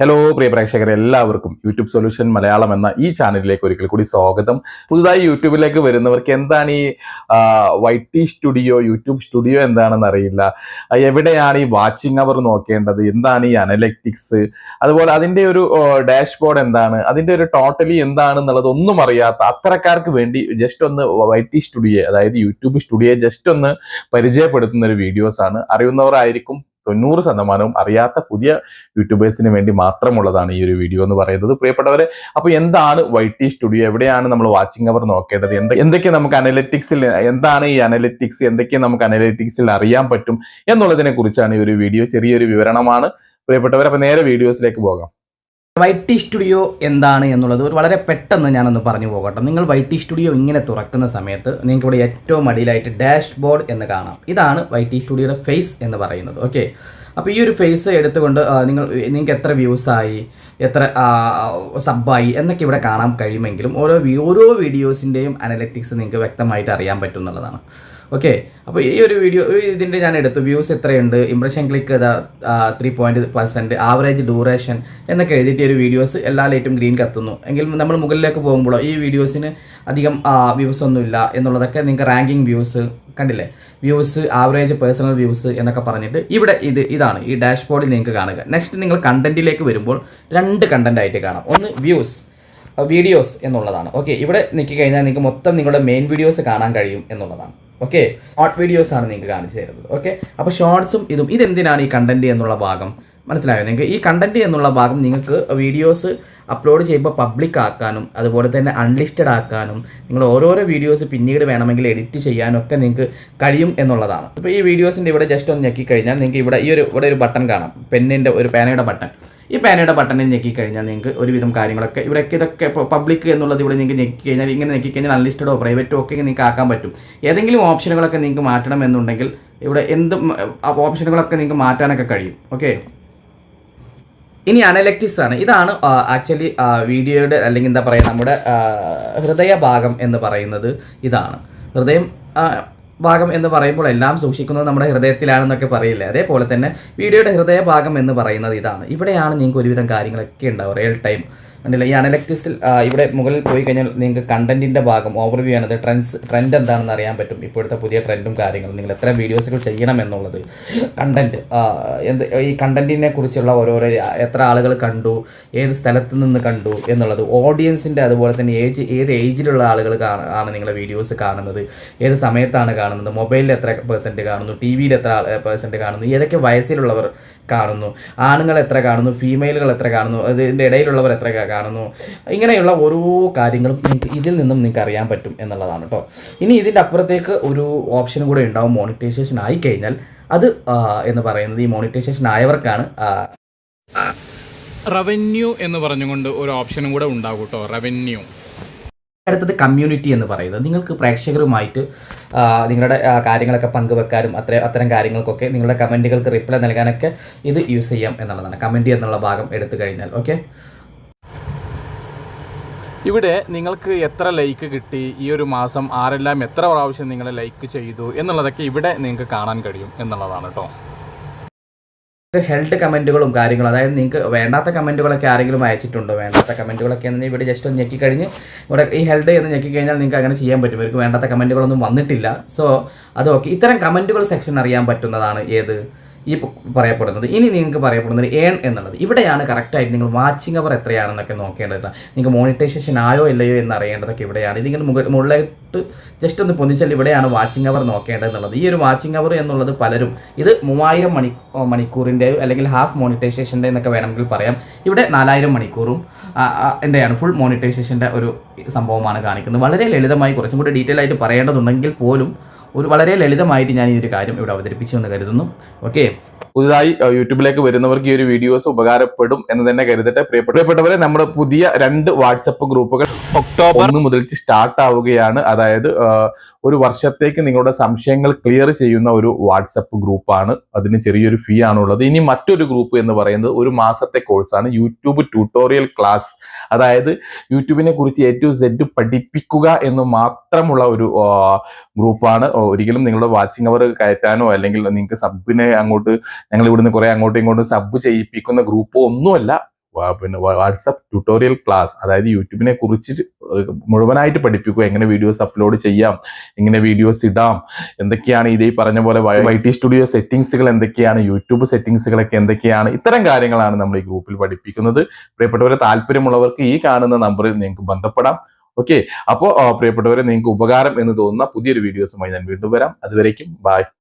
Hello പ്രിയ പ്രേക്ഷകരെ എല്ലാവർക്കും YouTube solution Malayalam എന്ന ഈ ചാനലിലേക്ക് ഒരിക്കൽ കൂടി സ്വാഗതം. പുതുതായി യൂട്യൂബിലേക്ക് വരുന്നവർക്ക് എന്താണ് ഈ Y T studio YouTube studio എന്താണെന്ന് അറിയില്ല. എവിടെയാണ് ഈ വാച്ചിങ് അവർ നോക്കേണ്ടത്? എന്താണ് ഈ അനലറ്റിക്സ് അതുപോലെ അതിന്റെ ഒരു ഡാഷ്ബോർഡ് എന്താണ്? അതിന്റെ ഒരു ടോട്ടലി എന്താണെന്നുള്ളത് ഒന്നും അറിയാത്ത അത്തരക്കാർക്ക് വേണ്ടി ജസ്റ്റ് ഒന്ന് വൈ ടി സ്റ്റുഡിയോ അതായത് യൂട്യൂബ് സ്റ്റുഡിയോ ജസ്റ്റ് ഒന്ന് പരിചയപ്പെടുത്തുന്ന ഒരു വീഡിയോസാണ് ആയിരിക്കും തൊണ്ണൂറ് ശതമാനവും അറിയാത്ത പുതിയ യൂട്യൂബേഴ്സിന് വേണ്ടി മാത്രമുള്ളതാണ് ഈ ഒരു വീഡിയോ എന്ന് പറയുന്നത്. പ്രിയപ്പെട്ടവരെ അപ്പോൾ എന്താണ് വൈ ടി സ്റ്റുഡിയോ എവിടെയാണ് നമ്മൾ വാച്ചിങ് അവർ നോക്കേണ്ടത്? എന്ത് എന്തൊക്കെ നമുക്ക് അനലറ്റിക്സിൽ എന്താണ് ഈ അനലറ്റിക്സ് എന്തൊക്കെ നമുക്ക് അനലറ്റിക്സിൽ അറിയാൻ പറ്റും? എന്നുള്ളതിനെ കുറിച്ചാണ് ഈ ഒരു വീഡിയോ. ചെറിയൊരു വിവരണമാണ്. പ്രിയപ്പെട്ടവർ അപ്പോൾ നേരെ വീഡിയോസിലേക്ക് പോകാം. വൈ ടി സ്റ്റുഡിയോ എന്താണ് എന്നുള്ളത് ഒരു വളരെ പെട്ടെന്ന് ഞാനൊന്ന് പറഞ്ഞു പോകട്ടെ. നിങ്ങൾ വൈ ടി സ്റ്റുഡിയോ ഇങ്ങനെ തുറക്കുന്ന സമയത്ത് നിങ്ങൾക്ക് ഇവിടെ ഏറ്റവും അടിയിലായിട്ട് ഡാഷ് ബോർഡ് എന്ന് കാണാം. ഇതാണ് വൈ ടി സ്റ്റുഡിയോയുടെ ഫേസ് എന്ന് പറയുന്നത്. ഓക്കെ? അപ്പോൾ ഈ ഒരു ഫേസ് എടുത്തുകൊണ്ട് നിങ്ങൾ നിങ്ങൾക്ക് എത്ര വ്യൂസായി എത്ര സബ്ബായി എന്നൊക്കെ ഇവിടെ കാണാൻ കഴിയുമെങ്കിലും ഓരോ ഓരോ വീഡിയോസിന്റെയും അനലറ്റിക്സ് നിങ്ങൾക്ക് വ്യക്തമായിട്ട് അറിയാൻ പറ്റും എന്നുള്ളതാണ്. ഓക്കെ അപ്പോൾ ഈ ഒരു വീഡിയോ ഇതിന്റെ ഞാൻ എടുത്തു. വ്യൂസ് എത്രയുണ്ട്? Impression click three point percent average duration എന്നൊക്കെ എഴുതിയിട്ട് ഒരു വീഡിയോസ് എല്ലാ ലൈറ്റും ഗ്രീൻ കത്തുന്നു. എങ്കിൽ നമ്മൾ മുകളിലേക്ക് പോകുമ്പോൾ ഈ വീഡിയോസിന് അധികം വ്യൂസ് ഒന്നുമില്ല എന്നുള്ളതൊക്കെ നിങ്ങൾക്ക് റാങ്കിങ് വ്യൂസ് കണ്ടില്ലേ? വ്യൂസ് ആവറേജ് പേഴ്സണൽ വ്യൂസ് എന്നൊക്കെ പറഞ്ഞിട്ട് ഇവിടെ ഇത് ഇതാണ്. ഈ ഡാഷ്ബോർഡിൽ നിങ്ങൾക്ക് കാണുക. നെക്സ്റ്റ് നിങ്ങൾ കണ്ടന്റിലേക്ക് വരുമ്പോൾ രണ്ട് കണ്ടന്റ് ആയിട്ട് കാണാം. ഒന്ന് വ്യൂസ് വീഡിയോസ് എന്നുള്ളതാണ്. ഓക്കെ ഇവിടെ നിൽക്കി കഴിഞ്ഞാൽ നിങ്ങൾക്ക് മൊത്തം നിങ്ങളുടെ മെയിൻ വീഡിയോസ് കാണാൻ കഴിയും എന്നുള്ളതാണ്. ഓക്കെ ഷോർട്ട് വീഡിയോസ് ആണ് നിങ്ങൾക്ക് കാണിച്ചു തരുന്നത്. ഓക്കെ അപ്പോൾ ഷോർട്സും ഇതും. ഇതെന്തിനാണ് ഈ കണ്ടന്റ് എന്നുള്ള ഭാഗം? മനസ്സിലായോ? നിങ്ങൾക്ക് ഈ കണ്ടന്റ് എന്നുള്ള ഭാഗം നിങ്ങൾക്ക് വീഡിയോസ് അപ്ലോഡ് ചെയ്യുമ്പോൾ പബ്ലിക് ആക്കാനും അതുപോലെ തന്നെ അൺലിസ്റ്റഡ് ആക്കാനും നിങ്ങൾ ഓരോരോ വീഡിയോസ് പിന്നീട് വേണമെങ്കിൽ എഡിറ്റ് ചെയ്യാനും ഒക്കെ നിങ്ങൾക്ക് കഴിയും എന്നുള്ളതാണ്. അപ്പോൾ ഈ വീഡിയോസിന്റെ ഇവിടെ ജസ്റ്റ് ഒന്ന് ഞെക്കി കഴിഞ്ഞാൽ നിങ്ങൾക്ക് ഇവിടെ ഈ ഒരു ഇവിടെ ഒരു ബട്ടൺ കാണാം. പെന്നിന്റെ ഒരു പേനയുടെ ബട്ടൺ ഈ പേനയുടെ ബട്ടണിൽ ഞെക്കിക്കഴിഞ്ഞാൽ നിങ്ങൾക്ക് ഒരുവിധം കാര്യങ്ങളൊക്കെ ഇവിടെയൊക്കെ ഇതൊക്കെ പബ്ലിക് എന്നുള്ളത് ഇവിടെ നിങ്ങൾക്ക് ഞെക്കി കഴിഞ്ഞാൽ ഇങ്ങനെ ഞെക്കി കഴിഞ്ഞാൽ അൺലിസ്റ്റഡോ പ്രൈവറ്റോ ഒക്കെ നിങ്ങൾക്ക് ആക്കാൻ പറ്റും. ഏതെങ്കിലും ഓപ്ഷനുകളൊക്കെ നിങ്ങൾക്ക് മാറ്റണം എന്നുണ്ടെങ്കിൽ ഇവിടെ എന്ത് ഓപ്ഷനുകളൊക്കെ നിങ്ങൾക്ക് മാറ്റാനൊക്കെ കഴിയും. ഓക്കെ ഇനി അനലക്റ്റിക്സ് ആണ്. ഇതാണ് ആക്ച്വലി വീഡിയോയുടെ അല്ലെങ്കിൽ എന്താ പറയുക നമ്മുടെ ഹൃദയഭാഗം എന്ന് പറയുന്നത് ഇതാണ്. ഹൃദയം ഭാഗം എന്ന് പറയുമ്പോൾ എല്ലാം സൂക്ഷിക്കുന്നത് നമ്മുടെ ഹൃദയത്തിലാണെന്നൊക്കെ പറയില്ലേ? അതേപോലെ തന്നെ വീഡിയോയുടെ ഹൃദയഭാഗം എന്ന് പറയുന്നത് ഇതാണ്. ഇവിടെയാണ് നിങ്ങൾക്ക് ഒരുവിധം കാര്യങ്ങളൊക്കെ ഉണ്ടാവും റിയൽ ടൈം കണ്ടില്ല. ഈ അനലക്റ്റിക്സിൽ ഇവിടെ മുകളിൽ പോയി കഴിഞ്ഞാൽ നിങ്ങൾക്ക് കണ്ടന്റിന്റെ ഭാഗം ഓവർവ്യൂ ആണത്. ട്രെൻഡ്സ് ട്രെൻഡ് എന്താണെന്ന് അറിയാൻ പറ്റും. ഇപ്പോഴത്തെ പുതിയ ട്രെൻഡും കാര്യങ്ങളും. നിങ്ങൾ എത്ര വീഡിയോസുകൾ ചെയ്യണം എന്നുള്ളത്. കണ്ടന്റ് എന്ത് ഈ കണ്ടന്റിനെ കുറിച്ചുള്ള ഓരോരോ എത്ര ആളുകൾ കണ്ടു ഏത് സ്ഥലത്ത് നിന്ന് കണ്ടു എന്നുള്ളത്. ഓഡിയൻസിന്റെ അതുപോലെ തന്നെ ഏജ് ഏത് ഏജിലുള്ള ആളുകൾ ആണ് നിങ്ങളുടെ വീഡിയോസ് കാണുന്നത്. ഏത് സമയത്താണ് കാണുന്നത്. മൊബൈലിൽ എത്ര പെർസെന്റ് കാണുന്നു. ടി വിയിൽ എത്ര പെർസെന്റ് കാണുന്നു. ഏതൊക്കെ വയസ്സിലുള്ളവർ കാണുന്നു. ആണുങ്ങൾ എത്ര കാണുന്നു. ഫീമെയിലുകൾ എത്ര കാണുന്നു. അതിന്റെ ഇടയിലുള്ളവർ എത്ര കാണുന്നു. ഇങ്ങനെയുള്ള ഓരോ കാര്യങ്ങളും നിങ്ങൾക്ക് ഇതിൽ നിന്നും നിങ്ങൾക്ക് അറിയാൻ പറ്റും എന്നുള്ളതാണ് കേട്ടോ ഇനി ഇതിന്റെ അപ്പുറത്തേക്ക് ഒരു ഓപ്ഷൻ കൂടെ ഉണ്ടാവും മോണിറ്റൈസേഷൻ ആയി കഴിഞ്ഞാൽ. അത് എന്ന് പറയുന്നത് ഈ മോണിറ്റൈസേഷൻ ആയവർക്കാണ് റവന്യൂ എന്ന് പറഞ്ഞുകൊണ്ട് ഒരു ഓപ്ഷനും കൂടെ ഉണ്ടാകും കേട്ടോ റവന്യൂ അടുത്തത് കമ്മ്യൂണിറ്റി എന്ന് പറയുന്നത്. നിങ്ങൾക്ക് പ്രേക്ഷകരുമായിട്ട് നിങ്ങളുടെ കാര്യങ്ങളൊക്കെ പങ്കുവെക്കാനും അത്ര അത്തരം കാര്യങ്ങൾക്കൊക്കെ നിങ്ങളുടെ കമന്റുകൾക്ക് റിപ്ലൈ നൽകാനൊക്കെ ഇത് യൂസ് ചെയ്യാം എന്നുള്ളതാണ്. കമന്റ് എന്നുള്ള ഭാഗം എടുത്തു കഴിഞ്ഞാൽ ഓക്കെ ഇവിടെ നിങ്ങൾക്ക് എത്ര ലൈക്ക് കിട്ടി? ഈ ഒരു മാസം ആരെല്ലാം എത്ര പ്രാവശ്യം നിങ്ങൾ ലൈക്ക് ചെയ്തു? എന്നുള്ളതൊക്കെ ഇവിടെ നിങ്ങൾക്ക് കാണാൻ കഴിയും എന്നുള്ളതാണ് കേട്ടോ ഹെൽത്ത് കമന്റുകളും കാര്യങ്ങളും അതായത് നിങ്ങൾക്ക് വേണ്ടാത്ത കമന്റുകളൊക്കെ ആരെങ്കിലും അയച്ചിട്ടുണ്ടോ? വേണ്ടാത്ത കമന്റുകളൊക്കെ എന്ന് ഇവിടെ ജസ്റ്റ് ഒന്ന് ഞെക്കി കഴിഞ്ഞ് ഇവിടെ ഈ ഹെൽത്ത് എന്ന് ഞെക്കി കഴിഞ്ഞാൽ നിങ്ങൾക്ക് അങ്ങനെ ചെയ്യാൻ പറ്റും. ഇവർക്ക് വേണ്ടാത്ത കമന്റുകളൊന്നും വന്നിട്ടില്ല. സോ അത് ഓക്കെ ഇത്തരം കമന്റുകൾ സെക്ഷൻ അറിയാൻ പറ്റുന്നതാണ് ഏത്? ഈ പറയപ്പെടുന്നത്. ഇനി നിങ്ങൾക്ക് പറയപ്പെടുന്നത് ഏൺ എന്നുള്ളത്. ഇവിടെയാണ് കറക്റ്റായിട്ട് നിങ്ങൾ വാച്ചിങ് അവർ എത്രയാണെന്നൊക്കെ നോക്കേണ്ടത്. നിങ്ങൾക്ക് മോണിറ്റൈസേഷൻ ആയോ ഇല്ലയോ എന്ന് അറിയേണ്ടതൊക്കെ ഇവിടെയാണ്. ഇതിങ്ങനെ മുക മുകളിലോട്ട് ജസ്റ്റ് ഒന്ന് പൊന്നിച്ചാൽ ഇവിടെയാണ് വാച്ചിങ് അവർ നോക്കേണ്ടതെന്നുള്ളത്. ഈ ഒരു വാച്ചിങ് അവർ എന്നുള്ളത് പലരും ഇത് മൂവായിരം മണി മണിക്കൂറിന്റെ അല്ലെങ്കിൽ ഹാഫ് മോണിറ്റൈസേഷന്റെ എന്നൊക്കെ വേണമെങ്കിൽ പറയാം. ഇവിടെ നാലായിരം മണിക്കൂറും എന്റെയാണ് ഫുൾ മോണിറ്റൈസേഷന്റെ ഒരു സംഭവമാണ് കാണിക്കുന്നത്. വളരെ ലളിതമായി കുറച്ചും കൂടി ഡീറ്റെയിൽ ആയിട്ട് പറയേണ്ടതുണ്ടെങ്കിൽ പോലും ഒരു വളരെ ലളിതമായിട്ട് ഞാൻ ഈ ഒരു കാര്യം ഇവിടെ അവതരിപ്പിച്ചു എന്ന് കരുതുന്നു. ഓക്കെ പുതുതായി യൂട്യൂബിലേക്ക് വരുന്നവർക്ക് ഈ ഒരു വീഡിയോസ് ഉപകാരപ്പെടും എന്ന് തന്നെ കരുതട്ടെ. പ്രിയപ്പെട്ടവരെ നമ്മുടെ പുതിയ രണ്ട് വാട്സപ്പ് ഗ്രൂപ്പുകൾ ഒക്ടോബർ ഒന്ന് മുതൽ സ്റ്റാർട്ട് ആവുകയാണ്. അതായത് ഒരു വർഷത്തേക്ക് നിങ്ങളുടെ സംശയങ്ങൾ ക്ലിയർ ചെയ്യുന്ന ഒരു വാട്സപ്പ് ഗ്രൂപ്പാണ്. അതിന് ചെറിയൊരു ഫീ ആണുള്ളത്. ഇനി മറ്റൊരു ഗ്രൂപ്പ് എന്ന് പറയുന്നത് ഒരു മാസത്തെ കോഴ്സാണ് യൂട്യൂബ് ട്യൂട്ടോറിയൽ ക്ലാസ് അതായത് യൂട്യൂബിനെ കുറിച്ച് എ ടു സെഡ് പഠിപ്പിക്കുക എന്ന് മാത്രമുള്ള ഒരു ഗ്രൂപ്പാണ്. ഒരിക്കലും നിങ്ങളുടെ വാച്ചിങ് അവർ കയറ്റാനോ അല്ലെങ്കിൽ നിങ്ങൾക്ക് സബിനെ അങ്ങോട്ട് ഞങ്ങൾ ഇവിടുന്ന് കുറെ അങ്ങോട്ടും ഇങ്ങോട്ടും സബ് ചെയ്യിപ്പിക്കുന്ന ഗ്രൂപ്പോ ഒന്നുമല്ല. പിന്നെ വാട്സപ്പ് ട്യൂട്ടോറിയൽ ക്ലാസ് അതായത് യൂട്യൂബിനെ കുറിച്ച് മുഴുവനായിട്ട് പഠിപ്പിക്കുക. എങ്ങനെ വീഡിയോസ് അപ്ലോഡ് ചെയ്യാം എങ്ങനെ വീഡിയോസ് ഇടാം എന്തൊക്കെയാണ് ഇതേ പറഞ്ഞ പോലെ വൈ ടി സ്റ്റുഡിയോ സെറ്റിങ്സുകൾ എന്തൊക്കെയാണ് യൂട്യൂബ് സെറ്റിങ്സുകളൊക്കെ എന്തൊക്കെയാണ് ഇത്തരം കാര്യങ്ങളാണ് നമ്മൾ ഈ ഗ്രൂപ്പിൽ പഠിപ്പിക്കുന്നത്. പ്രിയപ്പെട്ടവരെ താല്പര്യമുള്ളവർക്ക് ഈ കാണുന്ന നമ്പറിൽ നിങ്ങൾക്ക് ബന്ധപ്പെടാം. ഓക്കെ അപ്പോൾ പ്രിയപ്പെട്ടവരെ നിങ്ങൾക്ക് ഉപകാരം എന്ന് തോന്നുന്ന പുതിയൊരു വീഡിയോസുമായി ഞാൻ വീണ്ടും വരാം. അതുവരേക്കും ബൈ